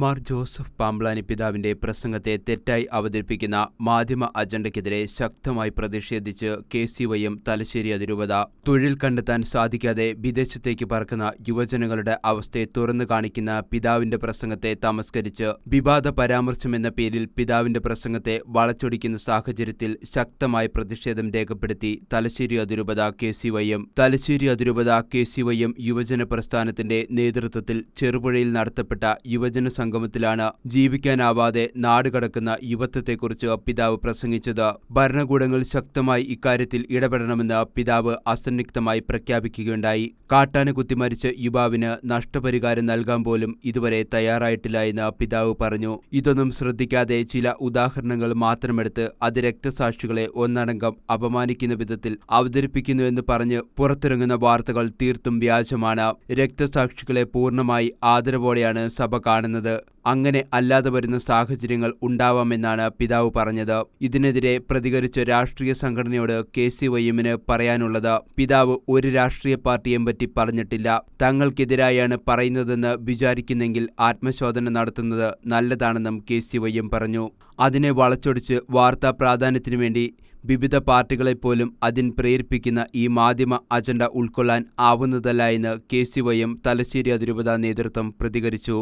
Mar Joseph Pamplany പിതാവിന്റെ പ്രസംഗത്തെ തെറ്റായി അവതരിപ്പിക്കുന്ന മാധ്യമ അജണ്ടയ്ക്കെതിരെ ശക്തമായി പ്രതിഷേധിച്ച് K C Y M Thalassery അതിരൂപത തൊഴിൽ കണ്ടെത്താൻ സാധിക്കാതെ വിദേശത്തേക്ക് പറക്കുന്ന യുവജനങ്ങളുടെ അവസ്ഥയെ തുറന്നു കാണിക്കുന്ന പിതാവിന്റെ പ്രസംഗത്തെ തമസ്കരിച്ച് വിവാദ പരാമർശം എന്ന പേരിൽ പിതാവിന്റെ പ്രസംഗത്തെ വളച്ചൊടിക്കുന്ന സാഹചര്യത്തിൽ ശക്തമായ പ്രതിഷേധം രേഖപ്പെടുത്തി തലശ്ശേരി അതിരൂപത K C Y M Thalassery അതിരൂപത കെ സി വൈ എം യുവജന പ്രസ്ഥാനത്തിന്റെ നേതൃത്വത്തിൽ ചെറുപുഴയിൽ നടത്തപ്പെട്ട യുവജന സംഗമത്തിലാണ് ജീവിക്കാനാവാതെ നാടുകടക്കുന്ന യുവത്വത്തെക്കുറിച്ച് പിതാവ് പ്രസംഗിച്ചത്. ഭരണകൂടങ്ങൾ ശക്തമായി ഇക്കാര്യത്തിൽ ഇടപെടണമെന്ന് പിതാവ് അസന്നിഗ്ധമായി പ്രഖ്യാപിക്കുകയുണ്ടായി. കാട്ടാന കുത്തിമരിച്ച യുവാവിന് നഷ്ടപരിഹാരം നൽകാൻ പോലും ഇതുവരെ തയ്യാറായിട്ടില്ല എന്ന് പിതാവ് പറഞ്ഞു. ഇതൊന്നും ശ്രദ്ധിക്കാതെ ചില ഉദാഹരണങ്ങൾ മാത്രമെടുത്ത് അത് രക്തസാക്ഷികളെ ഒന്നടങ്കം അപമാനിക്കുന്ന വിധത്തിൽ അവതരിപ്പിക്കുന്നുവെന്ന് പറഞ്ഞ് പുറത്തിറങ്ങുന്ന വാർത്തകൾ തീർത്തും വ്യാജമാണ്. രക്തസാക്ഷികളെ പൂർണമായി ആദരവോടെയാണ് സഭ കാണുന്നത്. അങ്ങനെ അല്ലാതെ വരുന്ന സാഹചര്യങ്ങൾ ഉണ്ടാവാമെന്നാണ് പിതാവ് പറഞ്ഞത്. ഇതിനെതിരെ പ്രതികരിച്ച രാഷ്ട്രീയ സംഘടനയോട് കെ സി വൈഎമ്മിന് പറയാനുള്ളത് പിതാവ് ഒരു രാഷ്ട്രീയ പാർട്ടിയെയും പറ്റി പറഞ്ഞിട്ടില്ല. തങ്ങൾക്കെതിരായാണ് പറയുന്നതെന്ന് വിചാരിക്കുന്നെങ്കിൽ ആത്മശോധന നടത്തുന്നത് നല്ലതാണെന്നും കെ സി വൈഎം പറഞ്ഞു. അതിനെ വളച്ചൊടിച്ച് വാർത്താ പ്രാധാന്യത്തിനു വേണ്ടി വിവിധ പാർട്ടികളെപ്പോലും അതിൻ പ്രേരിപ്പിക്കുന്ന ഈ മാധ്യമ അജണ്ട ഉൾക്കൊള്ളാൻ ആവുന്നതല്ല എന്ന് K C Y M Thalassery അതിരൂപത നേതൃത്വം പ്രതികരിച്ചു.